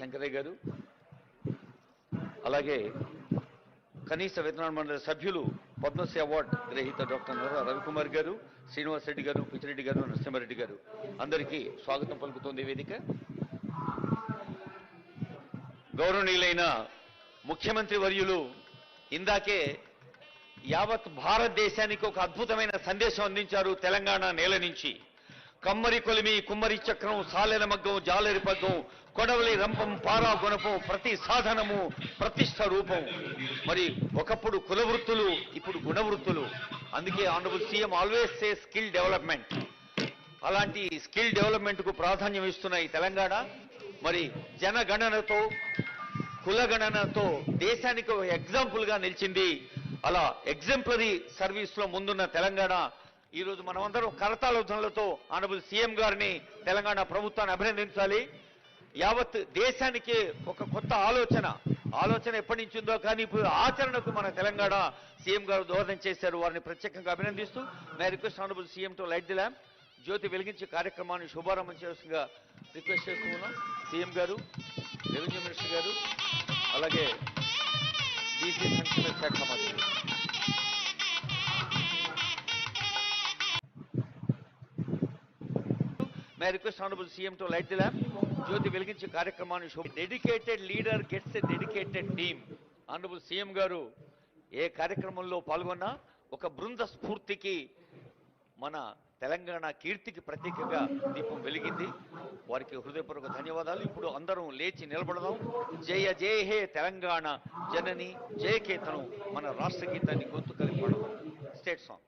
శంకరయ్య గారు. అలాగే కనీస వేతనాల మండలి సభ్యులు పద్మశ్రీ అవార్డు గ్రహీత డాక్టర్ నర్ర రవికుమార్ గారు శ్రీనివాస్ రెడ్డి గారు పిచ్చిరెడ్డి గారు నరసింహారెడ్డి గారు. అందరికీ స్వాగతం పలుకుతోంది వేదిక. గౌరవనీయులైన ముఖ్యమంత్రి వర్యులు ఇందాకే యావత్ భారతదేశానికి ఒక అద్భుతమైన సందేశం అందించారు తెలంగాణ నేల నుంచి. కమ్మరి కొలిమి కుమ్మరి చక్రం సాలెల మగ్గం జాలరి పగ్గం కొడవలి రంపం పారా గుణపం ప్రతి సాధనము ప్రతిష్ట రూపం. మరి ఒకప్పుడు కుల వృత్తులు ఇప్పుడు గుణవృత్తులు. అందుకే honourable CM always say skill development. అలాంటి స్కిల్ డెవలప్మెంట్కు ప్రాధాన్యం ఇస్తున్న ఈ తెలంగాణ మరి జనగణనతో కులగణనతో దేశానికి ఒక ఎగ్జాంపుల్గా నిలిచింది. అలా ఎగ్జాంపులరీ సర్వీస్లో ముందున్న తెలంగాణ ఈరోజు మనమందరం కరతాలోచనలతో ఆనబుల్ సీఎం గారిని తెలంగాణ ప్రభుత్వాన్ని అభినందించాలి. యావత్ దేశానికి ఒక కొత్త ఆలోచన. ఆలోచన ఎప్పటి నుంచి ఉందో కానీ ఇప్పుడు ఆచరణకు మన తెలంగాణ సీఎం గారు దోహదం చేశారు. వారిని ప్రత్యేకంగా అభినందిస్తూ మే రిక్వెస్ట్ ఆనబుల్ సీఎంతో లైట్ ది ల్యాంప్. జ్యోతి వెలిగించే కార్యక్రమాన్ని శుభారంభం చేయాల్సిందిగా రిక్వెస్ట్ చేస్తున్నాం సీఎం గారు రెవెన్యూ మినిస్టర్ గారు అలాగే బీసీ సంక్షేమ శాఖ మంత్రి. May request honourable CM to light the lamp జ్యోతి వెలిగించే కార్యక్రమాన్ని శుభ dedicated leader gets a dedicated team honourable CM గారు ఏ కార్యక్రమంలో పాల్గొన్నా ఒక బృంద స్ఫూర్తికి మన తెలంగాణ కీర్తికి ప్రత్యేకంగా దీపం వెలిగింది. వారికి హృదయపూర్వక ధన్యవాదాలు. ఇప్పుడు అందరం లేచి నిలబడదాం. జయ జయ హే తెలంగాణ జనని. జయకేతనం మన రాష్ట్ర గీతాన్ని గొంతు కలిగి స్టేట్ సాంగ్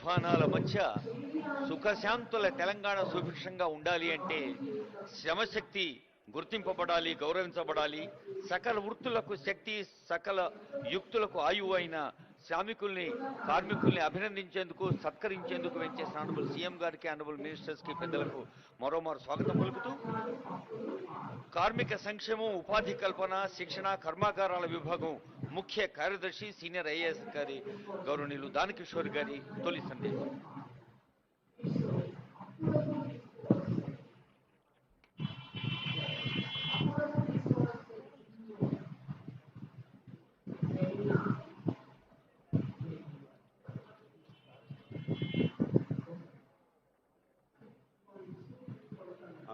జయధ్వానాల మధ్య సుఖశాంతుల తెలంగాణ సుభిక్షంగా ఉండాలి అంటే శ్రమశక్తి గుర్తింపబడాలి గౌరవించబడాలి. సకల వృత్తులకు శక్తి సకల యుక్తులకు ఆయువు అయిన శ్రామికుల్ని కార్మికుల్ని అభినందించేందుకు సత్కరించేందుకు వెంచేసిన అనబుల్ సీఎం గారికి అనబుల్ మినిస్టర్స్కి పెద్దలకు మరోమారు స్వాగతం పలుకుతూ కార్మిక సంక్షేమం ఉపాధి కల్పన శిక్షణ కర్మాగారాల విభాగం ముఖ్య కార్యదర్శి సీనియర్ ఐఏఎస్ గారి గౌరవనీయులు దానకిషోర్ గారి తొలి సందేశం.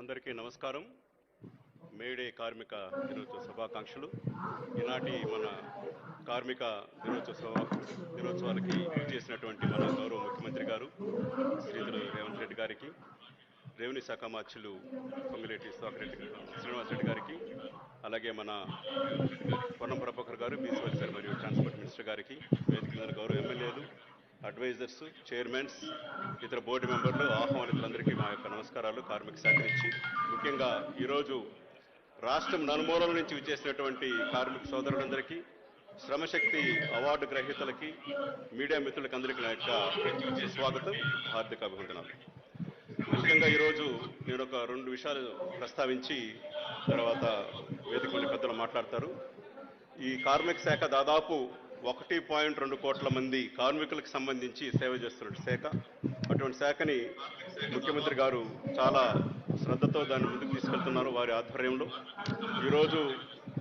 అందరికీ నమస్కారం. మేడే కార్మిక దినోత్సవ శుభాకాంక్షలు. ఈనాటి మన కార్మిక దినోత్సవ దినోత్సవాలకి దినోత్సవానికి చేసినటువంటి మన గౌరవ ముఖ్యమంత్రి గారు శ్రీధులు రేవంత్ రెడ్డి గారికి రెవెన్యూ శాఖ మార్చులు పొంగిరెడ్డి సుధాకర్ రెడ్డి గారు, శ్రీనివాస్ రెడ్డి గారికి అలాగే మన పొన్నం ప్రభాకర్ గారు బీసీ సార్ మరియు ట్రాన్స్పోర్ట్ మినిస్టర్ గారికి వేదిక మీద గౌరవ ఎమ్మెల్యేలు అడ్వైజర్స్ చైర్మన్స్ ఇతర బోర్డు మెంబర్లు ఆహ్వానితులందరికీ మా యొక్క నమస్కారాలు కార్మిక శాఖ నుంచి. ముఖ్యంగా ఈరోజు రాష్ట్రం నలుమూలల నుంచి విచ్చేసినటువంటి కార్మిక సోదరులందరికీ శ్రమశక్తి అవార్డు గ్రహీతలకి మీడియా మిత్రులకు అందరికీ నా యొక్క స్వాగతం హార్దిక అభివందనాలు ముఖ్యంగా ఈరోజు నేను ఒక రెండు విషయాలు ప్రస్తావించి తర్వాత వేదిక పెద్దలు మాట్లాడతారు. ఈ కార్మిక శాఖ దాదాపు ఒకటి పాయింట్ రెండు కోట్ల మంది కార్మికులకు సంబంధించి సేవ చేస్తున్న శాఖ. అటువంటి శాఖని ముఖ్యమంత్రి గారు చాలా శ్రద్ధతో దాన్ని ముందుకు తీసుకెళ్తున్నారు వారి ఆధ్వర్యంలో. ఈరోజు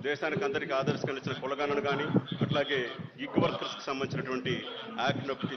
దేశానికి అందరికీ ఆదర్శంగా ఇచ్చిన కులగానను కానీ అట్లాగే గిగ్ వర్కర్స్కి సంబంధించినటువంటి యాక్ట్ ఒకటి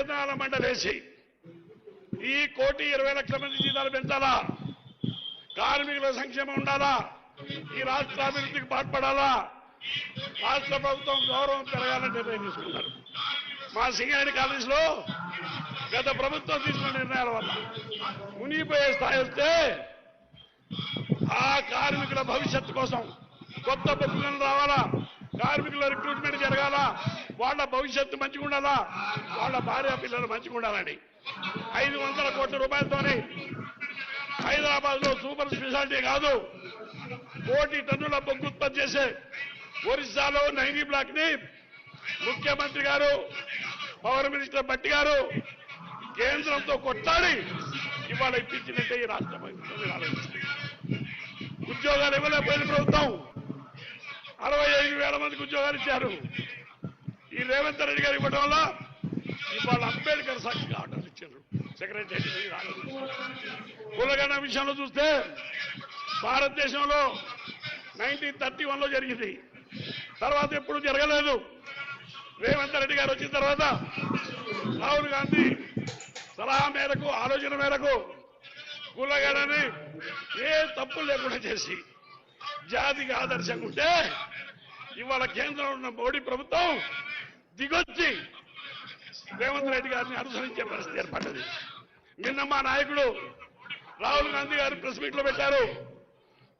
వేతనాల మండలేసి ఈ కోటి ఇరవై లక్షల మంది జీతాలు పెంచాలా? కార్మికుల సంక్షేమం ఉండాలా? ఈ రాష్ట్ర అభివృద్ధికి పాటుపడాలా రాష్ట్ర ప్రభుత్వం గౌరవం పెరగాలని నిర్ణయం తీసుకున్నారు మా సింగరేణి కాలేజీలో గత ప్రభుత్వం తీసుకున్న నిర్ణయాల వల్ల మునిగిపోయే స్థాయి వస్తే ఆ కార్మికుల భవిష్యత్తు కోసం కొత్త బతుకులను రావాలా? కార్మికుల రిక్రూట్మెంట్ జరగాల? వాళ్ళ భవిష్యత్తు మంచిగా ఉండాలా? వాళ్ళ భార్య పిల్లలు మంచిగా ఉండాలని. ఐదు వందల కోట్ల రూపాయలతోనే హైదరాబాద్లో సూపర్ స్పెషాలిటీ కాదు. కోటి టన్నుల బొగ్గు ఉత్పత్తి చేసే ఒరిస్సాలో నైని బ్లాక్ని ముఖ్యమంత్రి గారు పవర్ మినిస్టర్ భట్టి గారు కేంద్రంతో కొట్టాడి ఇవాళ ఇప్పించినట్టే ఈ రాష్ట్రం ఉద్యోగాలు ఇవ్వలేకపోయిన ప్రభుత్వం. అరవై ఐదు వేల మందికి ఉద్యోగాలు ఇచ్చారు. ఈ రేవంత్ రెడ్డి గారు ఇవ్వడం వల్ల ఇవాళ అంబేద్కర్ సాక్షిగా ఆర్డర్ ఇచ్చారు. సెక్రటరీ కులగణ విషయంలో చూస్తే భారతదేశంలో నైన్టీన్ థర్టీ వన్లో జరిగింది. తర్వాత ఎప్పుడు జరగలేదు. రేవంత్ రెడ్డి గారు వచ్చిన తర్వాత రాహుల్ గాంధీ సలహా మేరకు ఆలోచన మేరకు కులగణని ఏ తప్పు లేకుండా చేసి జాతికి ఆదర్శంగా ఉంటే ఇవాళ కేంద్రంలో ఉన్న మోడీ ప్రభుత్వం దిగొచ్చి రేవంత్ రెడ్డి గారిని అనుసరించే పరిస్థితి ఏర్పడ్డది. నిన్న మా నాయకుడు రాహుల్ గాంధీ గారు ప్రెస్ మీట్లో పెట్టారు.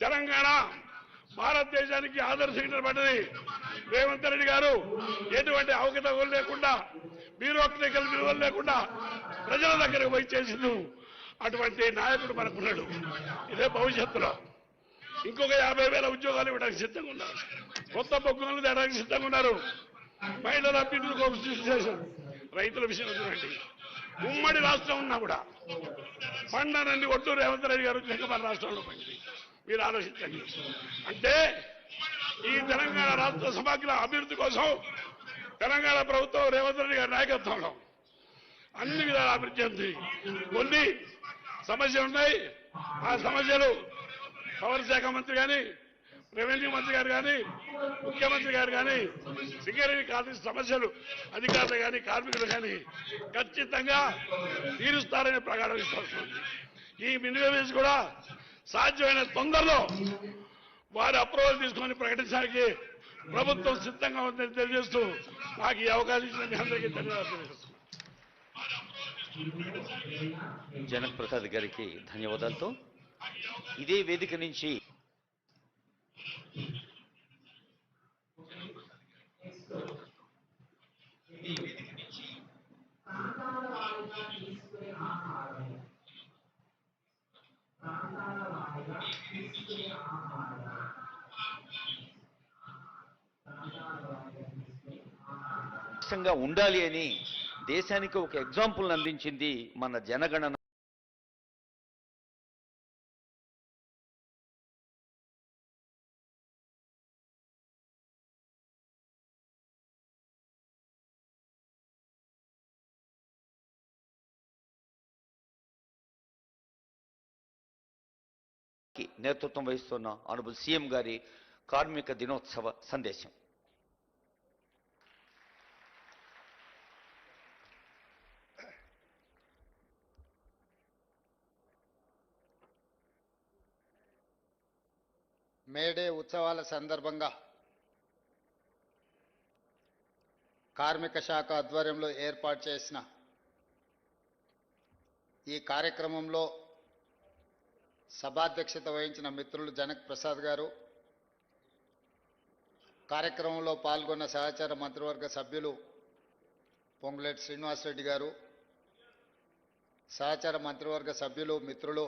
తెలంగాణ భారతదేశానికి ఆదర్శంగా నిలబడ్డది రేవంత్ రెడ్డి గారు. ఎటువంటి అవకతవకలు లేకుండా బ్యూరోక్రటికల్ విలువలు లేకుండా ప్రజల దగ్గరకు పోయి చేసిండు. అటువంటి నాయకుడు మనకున్నాడు. ఇదే భవిష్యత్తులో. ఇంకొక యాభై వేల ఉద్యోగాలు ఇవ్వడానికి సిద్ధంగా ఉన్నారు. కొత్త బొగ్గులు తేడానికి సిద్ధంగా ఉన్నారు. మహిళల అభ్యర్థులు కోసం చేశారు. రైతుల విషయం చూడండి. ఉమ్మడి రాష్ట్రం ఉన్నా కూడా పండనండి ఒట్టు రేవంత్ రెడ్డి గారు వచ్చాక మన రాష్ట్రంలో పండింది. మీరు ఆలోచించండి. అంటే ఈ తెలంగాణ రాష్ట్ర సమగ్ర అభివృద్ధి కోసం తెలంగాణ ప్రభుత్వం రేవంత్ రెడ్డి గారి నాయకత్వంలో అన్ని విధాల అభివృద్ధి చెంది కొన్ని సమస్యలు ఉన్నాయి. ఆ సమస్యలు పవర్ శాఖ మంత్రి కానీ రెవెన్యూ మంత్రి గారు కానీ ముఖ్యమంత్రి గారు కానీ సింగరేణి కాదు సమస్యలు అధికారులు కానీ కార్మికులు కానీ ఖచ్చితంగా తీరుస్తారనే ప్రకారం విశ్వాసం ఈ మినిమం కూడా సాధ్యమైన తొందరలో వారి అప్రూవల్ తీసుకొని ప్రకటించడానికి ప్రభుత్వం సిద్ధంగా ఉందని తెలియజేస్తూ నాకు ఈ అవకాశం ఇచ్చిన మీ అందరికీ ధన్యవాదాలు జనక్ ప్రసాద్ గారికి ధన్యవాదాలతో ఇదే వేదిక నుంచి ఉండాలి అని దేశానికి ఒక ఎగ్జాంపుల్ అందించింది మన జనగణన. నేతృత్వం వహిస్తున్న ఆనబుల్ సీఎం గారి కార్మిక దినోత్సవ సందేశం. మేడే ఉత్సవాల సందర్భంగా కార్మిక శాఖ ఆధ్వర్యంలో ఏర్పాటు చేసిన ఈ కార్యక్రమంలో సభాధ్యక్షత వహించిన మిత్రులు జనక్ ప్రసాద్ గారు కార్యక్రమంలో పాల్గొన్న సహచార మంత్రివర్గ సభ్యులు పొంగులేటి శ్రీనివాసరెడ్డి గారు సహచార మంత్రివర్గ సభ్యులు మిత్రులు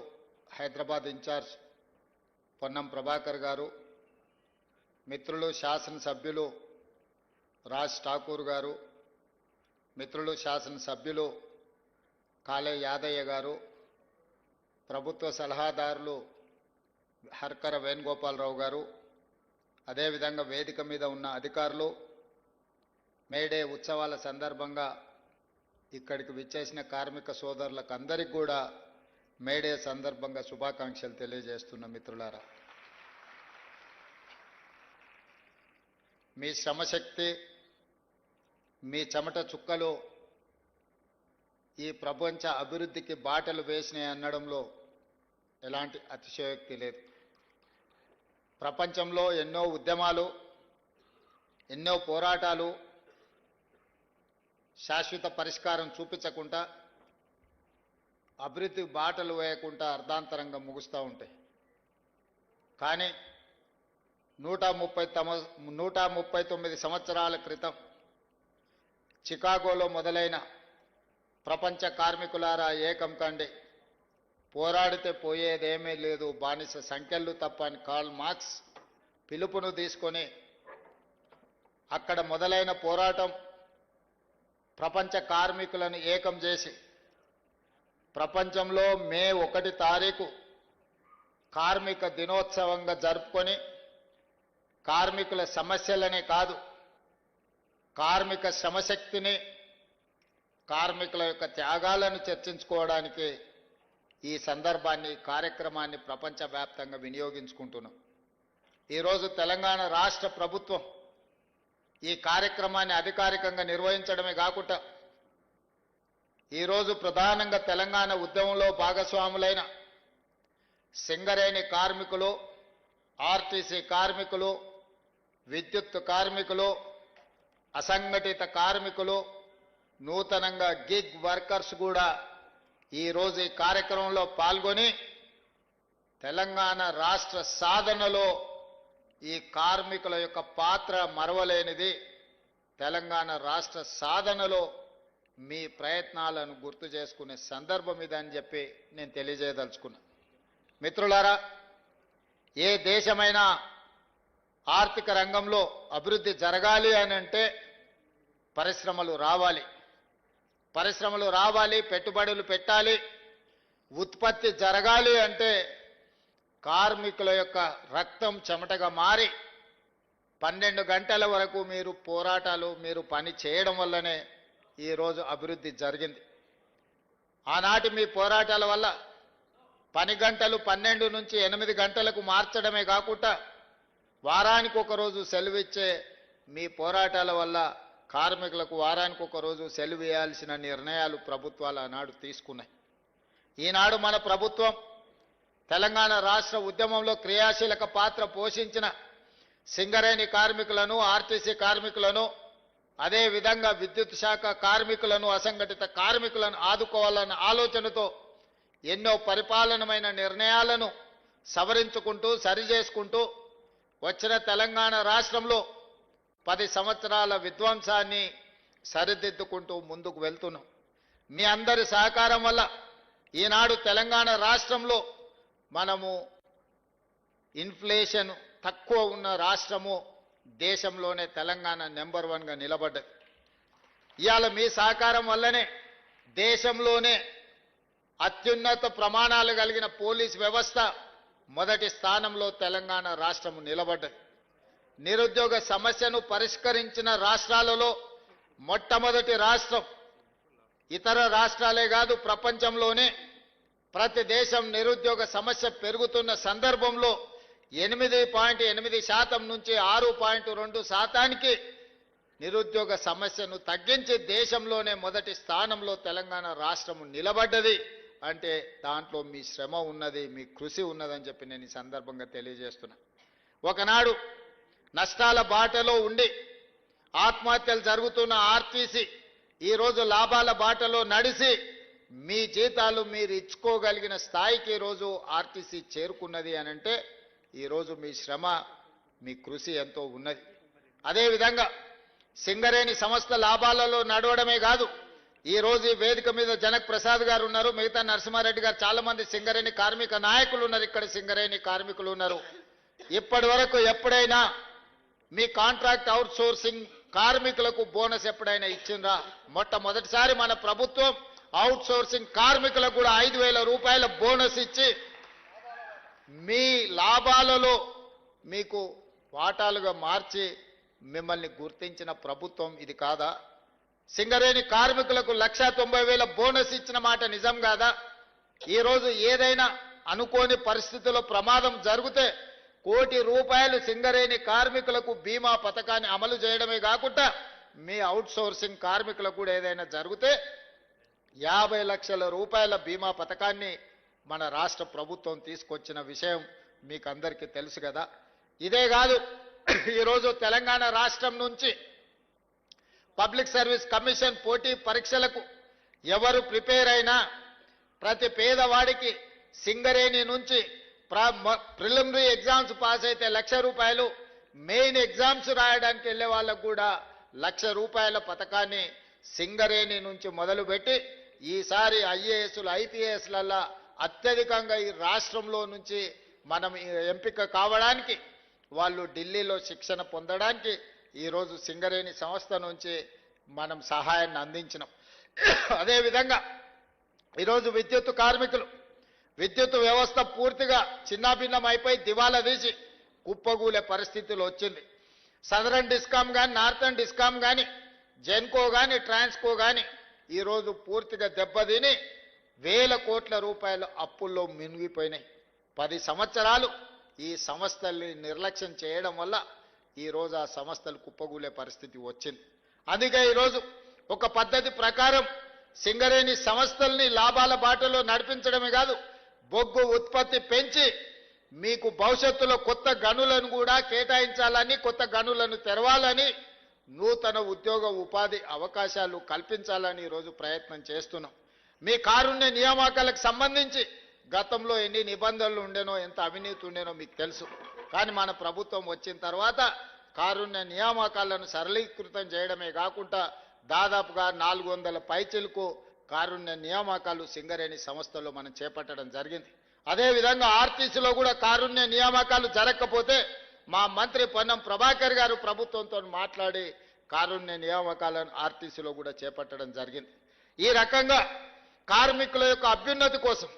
హైదరాబాద్ ఇన్ఛార్జ్ పొన్నం ప్రభాకర్ గారు మిత్రులు శాసనసభ్యులు రాజ్ ఠాకూర్ గారు మిత్రులు శాసనసభ్యులు కాలే యాదయ్య గారు ప్రభుత్వ సలహాదారులు హర్కర వేణుగోపాలరావు గారు అదేవిధంగా వేదిక మీద ఉన్న అధికారులు మేడే ఉత్సవాల సందర్భంగా ఇక్కడికి విచ్చేసిన కార్మిక సోదరులకు అందరికీ కూడా మేడే సందర్భంగా శుభాకాంక్షలు తెలియజేస్తున్న మిత్రులారా. మీ శ్రమశక్తి మీ చెమట చుక్కలు ఈ ప్రపంచ అభివృద్ధికి బాటలు వేసినాయి అనడంలో ఎలాంటి అతిశయోక్తి లేదు. ప్రపంచంలో ఎన్నో ఉద్యమాలు ఎన్నో పోరాటాలు శాశ్వత పరిష్కారం చూపించకుండా అభివృద్ధి బాటలు వేయకుండా అర్ధాంతరంగా ముగుస్తూ ఉంటాయి. కానీ నూట ముప్పై తమ నూట ముప్పై తొమ్మిది సంవత్సరాల క్రితం చికాగోలో మొదలైన ప్రపంచ కార్మికులారా ఏకం కండి పోరాడితే పోయేదేమీ లేదు. బానిస సంఖ్యలు తప్ప అని కార్ల్ మార్క్స్ పిలుపును తీసుకొని అక్కడ మొదలైన పోరాటం ప్రపంచ కార్మికులను ఏకం చేసి ప్రపంచంలో మే ఒకటి తారీఖు కార్మిక దినోత్సవంగా జరుపుకొని కార్మికుల సమస్యలనే కాదు కార్మిక శ్రమశక్తిని కార్మికుల యొక్క త్యాగాలను చర్చించుకోవడానికి ఈ సందర్భాన్ని కార్యక్రమాన్ని ప్రపంచవ్యాప్తంగా వినియోగించుకుంటున్నాం. ఈరోజు తెలంగాణ రాష్ట్ర ప్రభుత్వం ఈ కార్యక్రమాన్ని అధికారికంగా నిర్వహించడమే కాకుండా ఈరోజు ప్రధానంగా తెలంగాణ ఉద్యమంలో భాగస్వాములైన సింగరేణి కార్మికులు ఆర్టీసీ కార్మికులు విద్యుత్ కార్మికులు అసంఘటిత కార్మికులు నూతనంగా గిగ్ వర్కర్స్ కూడా ఈరోజు ఈ కార్యక్రమంలో పాల్గొని తెలంగాణ రాష్ట్ర సాధనలో ఈ కార్మికుల యొక్క పాత్ర మరవలేనిది తెలంగాణ రాష్ట్ర సాధనలో మీ ప్రయత్నాలను గుర్తు చేసుకునే సందర్భం ఇదని చెప్పి నేను తెలియజేయదలుచుకున్నా. మిత్రులారా ఏ దేశమైనా ఆర్థిక రంగంలో అభివృద్ధి జరగాలి అని అంటే పరిశ్రమలు రావాలి. పరిశ్రమలు రావాలి పెట్టుబడులు పెట్టాలి ఉత్పత్తి జరగాలి అంటే కార్మికుల యొక్క రక్తం చెమటగా మారి పన్నెండు గంటల వరకు మీరు పోరాటాలు మీరు పని చేయడం వల్లనే ఈరోజు అభివృద్ధి జరిగింది. ఆనాటి మీ పోరాటాల వల్ల పని గంటలు పన్నెండు నుంచి ఎనిమిది గంటలకు మార్చడమే కాకుండా వారానికి ఒక రోజు సెలవు ఇచ్చే మీ పోరాటాల వల్ల కార్మికులకు వారానికి ఒక రోజు సెలవు వేయాల్సిన నిర్ణయాలు ప్రభుత్వాలు ఆనాడు తీసుకున్నాయి. ఈనాడు మన ప్రభుత్వం తెలంగాణ రాష్ట్ర ఉద్యమంలో క్రియాశీలక పాత్ర పోషించిన సింగరేణి కార్మికులను ఆర్టీసీ కార్మికులను అదేవిధంగా విద్యుత్ శాఖ కార్మికులను అసంఘటిత కార్మికులను ఆదుకోవాలన్న ఆలోచనతో ఎన్నో పరిపాలనమైన నిర్ణయాలను సవరించుకుంటూ సరిచేసుకుంటూ వచ్చిన తెలంగాణ రాష్ట్రంలో పది సంవత్సరాల విధ్వంసాన్ని సరిదిద్దుకుంటూ ముందుకు వెళ్తున్నాం. మీ అందరి సహకారం వల్ల ఈనాడు తెలంగాణ రాష్ట్రంలో మనము ఇన్ఫ్లేషన్ తక్కువ ఉన్న రాష్ట్రము దేశంలోనే తెలంగాణ నెంబర్ వన్గా నిలబడ్డది. ఇవాళ మీ సహకారం వల్లనే దేశంలోనే అత్యున్నత ప్రమాణాలు కలిగిన పోలీస్ వ్యవస్థ మొదటి స్థానంలో తెలంగాణ రాష్ట్రము నిలబడ్డది. నిరుద్యోగ సమస్యను పరిష్కరించిన రాష్ట్రాలలో మొట్టమొదటి రాష్ట్రం ఇతర రాష్ట్రాలే కాదు ప్రపంచంలోనే ప్రతి దేశం నిరుద్యోగ సమస్య పెరుగుతున్న సందర్భంలో ఎనిమిది పాయింట్ ఎనిమిది శాతం నుంచి ఆరు పాయింట్ రెండు శాతానికి నిరుద్యోగ సమస్యను తగ్గించి దేశంలోనే మొదటి స్థానంలో తెలంగాణ రాష్ట్రం నిలబడ్డది అంటే దాంట్లో మీ శ్రమ ఉన్నది మీ కృషి ఉన్నదని చెప్పి నేను ఈ సందర్భంగా తెలియజేస్తున్నా. ఒకనాడు నష్టాల బాటలో ఉండి ఆత్మహత్యలు జరుగుతున్న ఆర్టీసీ ఈరోజు లాభాల బాటలో నడిచి మీ జీతాలు మీరు ఇచ్చుకోగలిగిన స్థాయికి ఈరోజు ఆర్టీసీ చేరుకున్నది అని అంటే ఈరోజు మీ శ్రమ మీ కృషి ఎంతో ఉన్నది. అదేవిధంగా సింగరేణి సంస్థ లాభాలలో నడవడమే కాదు ఈ రోజు ఈ వేదిక మీద జనక్ ప్రసాద్ గారు ఉన్నారు మిగతా నరసింహారెడ్డి గారు చాలా మంది సింగరేణి కార్మిక నాయకులు ఉన్నారు ఇక్కడ సింగరేణి కార్మికులు ఉన్నారు. ఇప్పటి వరకు ఎప్పుడైనా మీ కాంట్రాక్ట్ అవుట్ సోర్సింగ్ కార్మికులకు బోనస్ ఎప్పుడైనా ఇచ్చిందా? మొట్టమొదటిసారి మన ప్రభుత్వం అవుట్ సోర్సింగ్ కార్మికులకు కూడా ఐదు వేల రూపాయల బోనస్ ఇచ్చి మీ లాభాలలో మీకు వాటాలుగా మార్చి మిమ్మల్ని గుర్తించిన ప్రభుత్వం ఇది కాదా? సింగరేణి కార్మికులకు లక్ష తొంభై వేల బోనస్ ఇచ్చిన మాట నిజం కాదా? ఈరోజు ఏదైనా అనుకోని పరిస్థితుల్లో ప్రమాదం జరిగితే కోటి రూపాయలు సింగరేణి కార్మికులకు బీమా పథకాన్ని అమలు చేయడమే కాకుండా మీ అవుట్ సోర్సింగ్ కార్మికులకు కూడా ఏదైనా జరిగితే యాభై లక్షల రూపాయల బీమా పథకాన్ని మన రాష్ట్ర ప్రభుత్వం తీసుకొచ్చిన విషయం మీకు అందరికీ తెలుసు కదా. ఇదే కాదు ఈరోజు తెలంగాణ రాష్ట్రం నుంచి పబ్లిక్ సర్వీస్ కమిషన్ పోటీ పరీక్షలకు ఎవరు ప్రిపేర్ అయినా ప్రతి పేదవాడికి సింగరేణి నుంచి ప్రిలిమినరీ ఎగ్జామ్స్ పాస్ అయితే లక్ష రూపాయలు. మెయిన్ ఎగ్జామ్స్ రాయడానికి వెళ్ళే వాళ్ళకు కూడా లక్ష రూపాయల పథకాన్ని సింగరేణి నుంచి మొదలుపెట్టి ఈసారి ఐఏఎస్లు ఐపీఎస్లల్లా అత్యధికంగా ఈ రాష్ట్రంలో నుంచి మనం ఎంపిక కావడానికి వాళ్ళు ఢిల్లీలో శిక్షణ పొందడానికి ఈరోజు సింగరేణి సంస్థ నుంచి మనం సహాయాన్ని అందించినాం. అదేవిధంగా ఈరోజు విద్యుత్ కార్మికులు విద్యుత్ వ్యవస్థ పూర్తిగా చిన్నాభిన్నం అయిపోయి దివాలా తీసి కుప్పగూలే పరిస్థితులు వచ్చింది. సదరన్ డిస్కామ్ కానీ నార్థన్ డిస్కామ్ కానీ జెన్కో కానీ ట్రాన్స్కో కానీ ఈరోజు పూర్తిగా దెబ్బతిని వేల కోట్ల రూపాయలు అప్పుల్లో మినిగిపోయినాయి. పది సంవత్సరాలు ఈ సంస్థల్ని నిర్లక్ష్యం చేయడం వల్ల ఈరోజు ఆ సంస్థలు కుప్పగూలే పరిస్థితి వచ్చింది. అందుకే ఈరోజు ఒక పద్ధతి ప్రకారం సింగరేణి సంస్థల్ని లాభాల బాటలో నడిపించడమే కాదు బొగ్గు ఉత్పత్తి పెంచి మీకు భవిష్యత్తులో కొత్త గనులను కూడా కేటాయించాలని కొత్త గనులను తెరవాలని నూతన ఉద్యోగ ఉపాధి అవకాశాలు కల్పించాలని ఈరోజు ప్రయత్నం చేస్తున్నాం. మీ కారుణ్య నియామకాలకు సంబంధించి గతంలో ఎన్ని నిబంధనలు ఉండేనో ఎంత అవినీతి ఉండేనో మీకు తెలుసు. కానీ మన ప్రభుత్వం వచ్చిన తర్వాత కారుణ్య నియామకాలను సరళీకృతం చేయడమే కాకుండా దాదాపుగా నాలుగు వందల పైచిలకు కారుణ్య నియామకాలు సింగరేణి సంస్థలో మనం చేపట్టడం జరిగింది. అదేవిధంగా ఆర్టీసీలో కూడా కారుణ్య నియామకాలు జరగకపోతే మా మంత్రి పొన్నం ప్రభాకర్ గారు ప్రభుత్వంతో మాట్లాడి కారుణ్య నియామకాలను ఆర్టీసీలో కూడా చేపట్టడం జరిగింది. ఈ రకంగా కార్మికుల యొక్క అభ్యున్నతి కోసం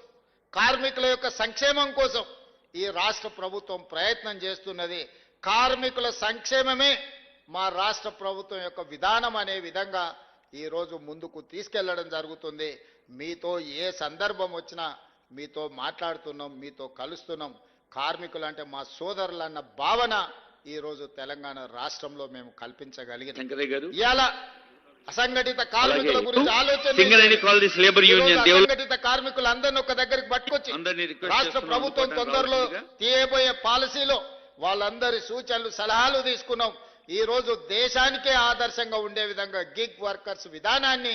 కార్మికుల యొక్క సంక్షేమం కోసం ఈ రాష్ట్ర ప్రభుత్వం ప్రయత్నం చేస్తున్నది. కార్మికుల సంక్షేమమే మా రాష్ట్ర ప్రభుత్వం యొక్క విధానం అనే విధంగా ఈ రోజు ముందుకు తీసుకెళ్ళడం జరుగుతుంది. మీతో ఏ సందర్భం వచ్చినా మీతో మాట్లాడుతున్నాం మీతో కలుస్తున్నాం. కార్మికులు అంటే మా సోదరులన్న భావన ఈ రోజు తెలంగాణ రాష్ట్రంలో మేము కల్పించగలిగినాం. అసంఘటిత కార్మికుల. గురించి ఆలోచన ఈరోజు అసంఘటిత కార్మికులందరినీ ఒక దగ్గరికి పట్టుకొచ్చి రాష్ట్ర ప్రభుత్వం తొందరలో. తీయబోయే పాలసీలో వాళ్ళందరి సూచనలు సలహాలు తీసుకున్నాం. ఈరోజు దేశానికే ఆదర్శంగా ఉండే విధంగా గిగ్ వర్కర్స్ విధానాన్ని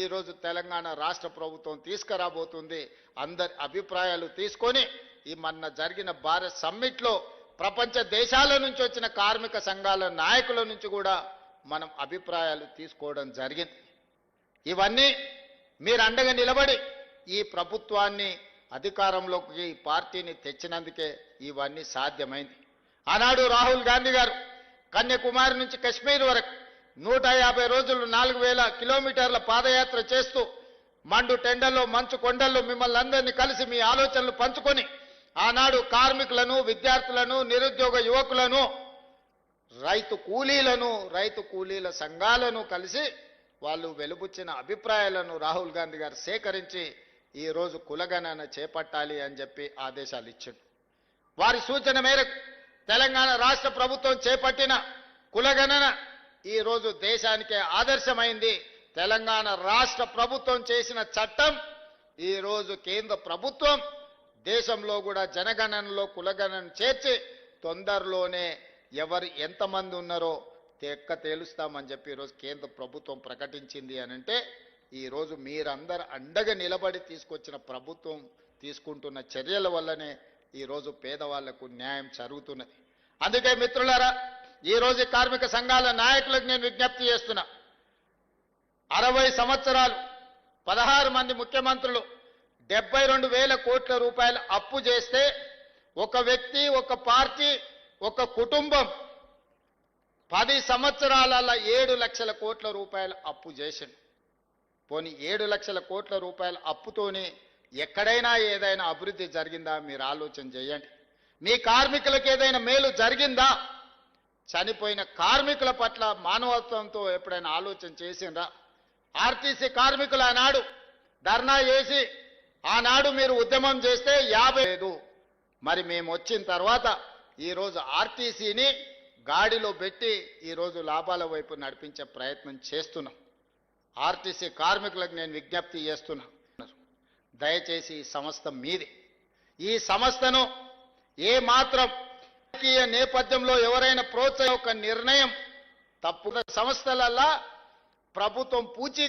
ఈరోజు తెలంగాణ రాష్ట్ర ప్రభుత్వం తీసుకురాబోతుంది. అందరి అభిప్రాయాలు తీసుకొని ఈ మొన్న జరిగిన భారత్ సమ్మిట్లో ప్రపంచ దేశాల నుంచి వచ్చిన కార్మిక సంఘాల నాయకుల నుంచి కూడా మనం అభిప్రాయాలు తీసుకోవడం జరిగింది. ఇవన్నీ మీరు అండగా నిలబడి ఈ ప్రభుత్వాన్ని అధికారంలోకి ఈ పార్టీని తెచ్చినందుకే ఇవన్నీ సాధ్యమైంది. ఆనాడు రాహుల్ గాంధీ గారు కన్యాకుమారి నుంచి కశ్మీర్ వరకు నూట యాభై రోజులు నాలుగు వేల కిలోమీటర్ల పాదయాత్ర చేస్తూ మండు టెండల్లో మంచు కొండల్లో మిమ్మల్ని అందరినీ కలిసి మీ ఆలోచనలు పంచుకొని ఆనాడు కార్మికులను విద్యార్థులను నిరుద్యోగ యువకులను రైతు కూలీలను రైతు కూలీల సంఘాలను కలిసి వాళ్ళు వెలుబుచ్చిన అభిప్రాయాలను రాహుల్ గాంధీ గారు సేకరించి ఈరోజు కులగణన చేపట్టాలి అని చెప్పి ఆదేశాలు ఇచ్చిండు వారి సూచన మేరకు తెలంగాణ రాష్ట్ర ప్రభుత్వం చేపట్టిన కులగణన ఈరోజు దేశానికే ఆదర్శమైంది. తెలంగాణ రాష్ట్ర ప్రభుత్వం చేసిన చట్టం ఈరోజు కేంద్ర ప్రభుత్వం దేశంలో కూడా జనగణనలో కులగణన చేర్చి తొందరలోనే ఎవరు ఎంతమంది ఉన్నారో తెక్క తేలుస్తామని చెప్పి ఈరోజు కేంద్ర ప్రభుత్వం ప్రకటించింది అని అంటే ఈరోజు మీరందరు అండగా నిలబడి తీసుకొచ్చిన ప్రభుత్వం తీసుకుంటున్న చర్యల వల్లనే ఈరోజు పేదవాళ్ళకు న్యాయం జరుగుతున్నది. అందుకే మిత్రులారా ఈరోజు కార్మిక సంఘాల నాయకులకు నేను విజ్ఞప్తి చేస్తున్నా. అరవై సంవత్సరాలు పదహారు మంది ముఖ్యమంత్రులు డెబ్బై రెండు వేల కోట్ల రూపాయలు అప్పు చేస్తే ఒక వ్యక్తి ఒక పార్టీ ఒక కుటుంబం పది సంవత్సరాల ఏడు లక్షల కోట్ల రూపాయలు అప్పు చేసిండు. పోనీ ఏడు లక్షల కోట్ల రూపాయల అప్పుతోనే ఎక్కడైనా ఏదైనా అభివృద్ధి జరిగిందా? మీరు ఆలోచన చేయండి. మీ కార్మికులకు ఏదైనా మేలు జరిగిందా? చనిపోయిన కార్మికుల పట్ల మానవత్వంతో ఎప్పుడైనా ఆలోచన చేసిండ్రా? ఆర్టీసీ కార్మికులు ఆనాడు ధర్నా చేసి ఆనాడు మీరు ఉద్యమం చేస్తే యాభై లేదు. మరి మేము వచ్చిన తర్వాత ఈరోజు ఆర్టీసీని గాడిలో పెట్టి ఈరోజు లాభాల వైపు నడిపించే ప్రయత్నం చేస్తున్నాం. ఆర్టీసీ కార్మికులకు నేను విజ్ఞప్తి చేస్తున్నా. దయచేసి ఈ సంస్థ మీది. ఈ సంస్థను ఏ మాత్రం రాజకీయ నేపథ్యంలో ఎవరైనా ప్రోత్సాహ ఒక నిర్ణయం తప్పు. సంస్థలల్లా ప్రభుత్వం పూచి